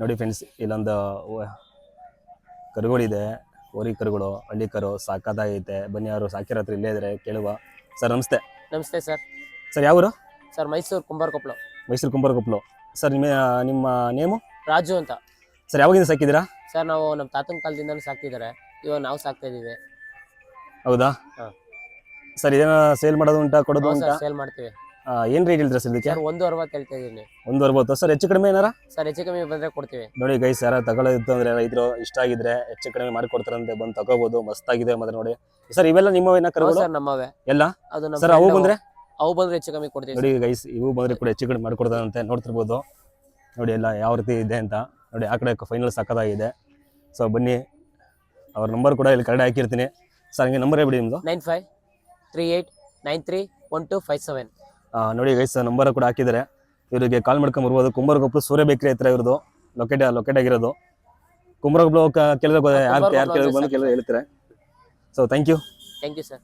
ನೋಡಿ ಫ್ರೆಂಡ್ಸ್ ಇಲ್ಲೊಂದು ಕರುಗಳಿದೆ ಹೋರಿ ಕರುಗಳು ಹಳ್ಳಿ ಕರು ಸಾಕಾದಾಗೈತೆ ಬನ್ನಿ ಅವರು ಸಾಕಿರೋ ಹತ್ರ ಇಲ್ಲೇ ಇದ್ರೆ ಕೇಳುವ. ಸರ್ ನಮಸ್ತೆ. ನಮಸ್ತೆ ಸರ್. ಸರ್ ಯಾವರು? ಸರ್ ಮೈಸೂರು ಕುಂಬಾರಕೊಪ್ಪಲು. ಮೈಸೂರು ಕುಂಬಾರಕೊಪ್ಪಲು. ಸರ್ ನಿಮ್ಮ ನಿಮ್ಮ ನೇಮು? ರಾಜು ಅಂತ. ಸರ್ ಯಾವಾಗಿಂದ ಸಾಕಿದ್ದೀರಾ? ಸರ್ ನಾವು ನಮ್ಮ ತಾತನ ಕಾಲದಿಂದನೂ ಸಾಕ್ತಿದ್ದಾರೆ. ಇವಾಗ ನಾವು ಸಾಕ್ತಾ ಇದೀವಿ ಹೌದಾ? ಹಾ. ಸರ್ ಇದೇನ ಸೇಲ್ ಮಾಡೋದು ಉಂಟಾ ಕೊಡೋದು ಉಂಟಾ ಸರ್ ಸೇಲ್ ಮಾಡ್ತೀವಿ. ಏನ್ ರೇಟ್ ಹೇಳ್ತೀರಾ ಸರ್ ಇದಕ್ಕೆ ಸರ್ ಒಂದು ಅರವತ್ತು ಹೇಳ್ತಾ ಇದ್ದೀನಿ. ಒಂದು ಅರವತ್ತು. ಸರ್ ಹೆಚ್ಚು ಕಡಿಮೆ ಏನಾರ? ಸರ್ ಹೆಚ್ಚು ಕಮ್ಮಿ ಬಂದ್ರೆ ಕೊಡ್ತೀವಿ. ನೋಡಿ ಗೈಸ್ ಯಾರ ತಗೊಳ್ಳೋದಿತ್ತು ಅಂದ್ರೆ ರೈತರು ಇಷ್ಟ ಆಗಿದ್ರೆ ಹೆಚ್ಚು ಕಡಿಮೆ ಮಾಡಿಕೊಡ್ತಾರಂತೆ ಬಂದು ತಗೋಬಹುದು ಮಸ್ತಾಗಿದೆ ಮತ್ತೆ ನೋಡಿ. ಸರ್ ಇವೆಲ್ಲ ನಿಮ್ಮವೇನ ಏನ ಕರುಗಳು? ಸರ್ ನಮ್ಮವೇ ಎಲ್ಲ? ಅದು ನಮ್ಮ ಸರ್ ಅವು friend ಬಂದ್ರೆ? ಅವು ಬಂದ್ರೆ ಹೆಚ್ಚು ಕಮ್ಮಿ ಕೊಡ್ತೀವಿ ನೋಡಿ ಗೈಸ್ ಇವು ಬಂದ್ರೆ ಕೂಡ ಹೆಚ್ಚು ಕಡಿಮೆ ಮಾಡ್ಕೊಡ್ತಾರಂತೆ ನೋಡ್ತಿರ್ಬೋದು. ನೋಡಿ ಎಲ್ಲ ಯಾವ ರೀತಿ ಇದೆ ಅಂತ. ನೋಡಿ ಆ ಕಡೆ ಫೈನಲ್ ಸಕ್ಕದಾಗಿದೆ ಸೊ ಬನ್ನಿ. ಅವ್ರ ನಂಬರ್ ಕೂಡ ಇಲ್ಲಿ ಕರಡೆ ಹಾಕಿರ್ತೀನಿ. ಸರ್ ಹಂಗೆ ನಂಬರ್ ಬಿಡಿ ನಿಮ್ಮದು nine five three eight nine three one two five seven. ನೋಡಿ ಗೈಸ್ ನಂಬರ್ ಕೂಡ ಹಾಕಿದ್ದಾರೆ. ಇವರಿಗೆ ಕಾಲ್ ಮಾಡ್ಕೊಂಡು ಬರ್ಬೋದು. ಕುಂಬಾರಗೊಪ್ಪಲು ಸೂರ್ಯ ಬೇಕ್ರಿ ಹತ್ರ ಇರೋದು ಲೊಕೇಟ್ ಲೊಕೇಟ್ ಆಗಿರೋದು. ಕುಂಬಾರಗೊಪ್ಪಲು ಕೇಳಿದ್ರೆ ಯಾರು ಯಾರು ಕೇಳಿದ್ರು ಬಂದು ಹೇಳ್ತಾರೆ. So thank you thank you sir